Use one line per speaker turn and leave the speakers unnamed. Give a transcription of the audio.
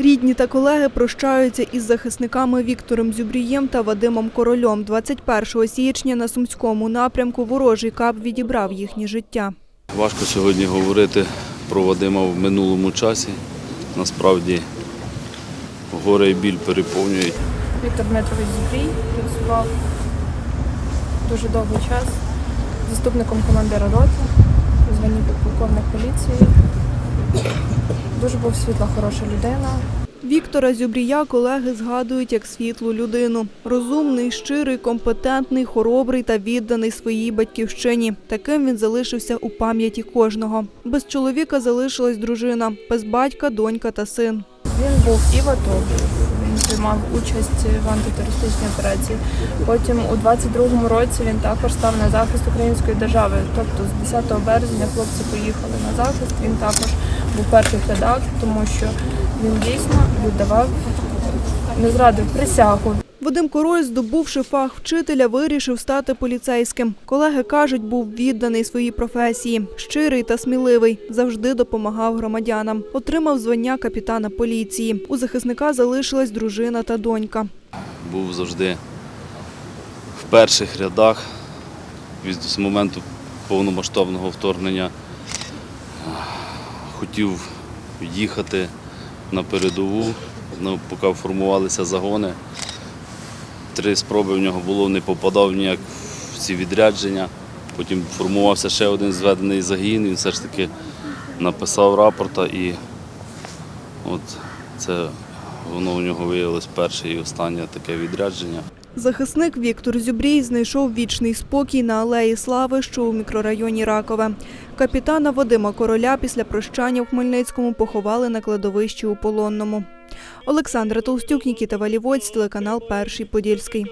Рідні та колеги прощаються із захисниками Віктором Зюбрієм та Вадимом Корольом. 21 січня на Сумському напрямку ворожий кап відібрав їхнє життя.
Важко сьогодні говорити про Вадима в минулому часі. Насправді горе і біль переповнюють.
Віктор Дмитрович Зубрій працював дуже довгий час заступником командира роти, у званні підполковник поліції. Дуже був світла, хороша людина.
Віктора Зюбрія колеги згадують як світлу людину. Розумний, щирий, компетентний, хоробрий та відданий своїй батьківщині. Таким він залишився у пам'яті кожного. Без чоловіка залишилась дружина, без батька, донька та син.
Він був і в АТО, він приймав участь в антитерористичній операції. Потім у 22-му році він також став на захист української держави. Тобто з 10 березня хлопці поїхали на захист. Він також був в перших рядах, тому що він дійсно віддавав, не зрадив присягу.
Вадим Король, здобувши фах вчителя, вирішив стати поліцейським. Колеги кажуть, був відданий своїй професії, щирий та сміливий, завжди допомагав громадянам. Отримав звання капітана поліції. У захисника залишилась дружина та донька.
Був завжди в перших рядах від з моменту повномасштабного вторгнення. Хотів їхати на передову, ну, поки формувалися загони. Три спроби в нього було, не попадав ніяк в ці відрядження. Потім формувався ще один зведений загін, він все ж таки написав рапорта і от це воно у нього виявилось перше і останнє таке відрядження.
Захисник Віктор Зюбрій знайшов вічний спокій на алеї Слави, що у мікрорайоні Ракове. Капітана Вадима Короля після прощання в Хмельницькому поховали на кладовищі у Полонному. Олександра Толстюк, Нікіта Валівоць, телеканал Перший Подільський.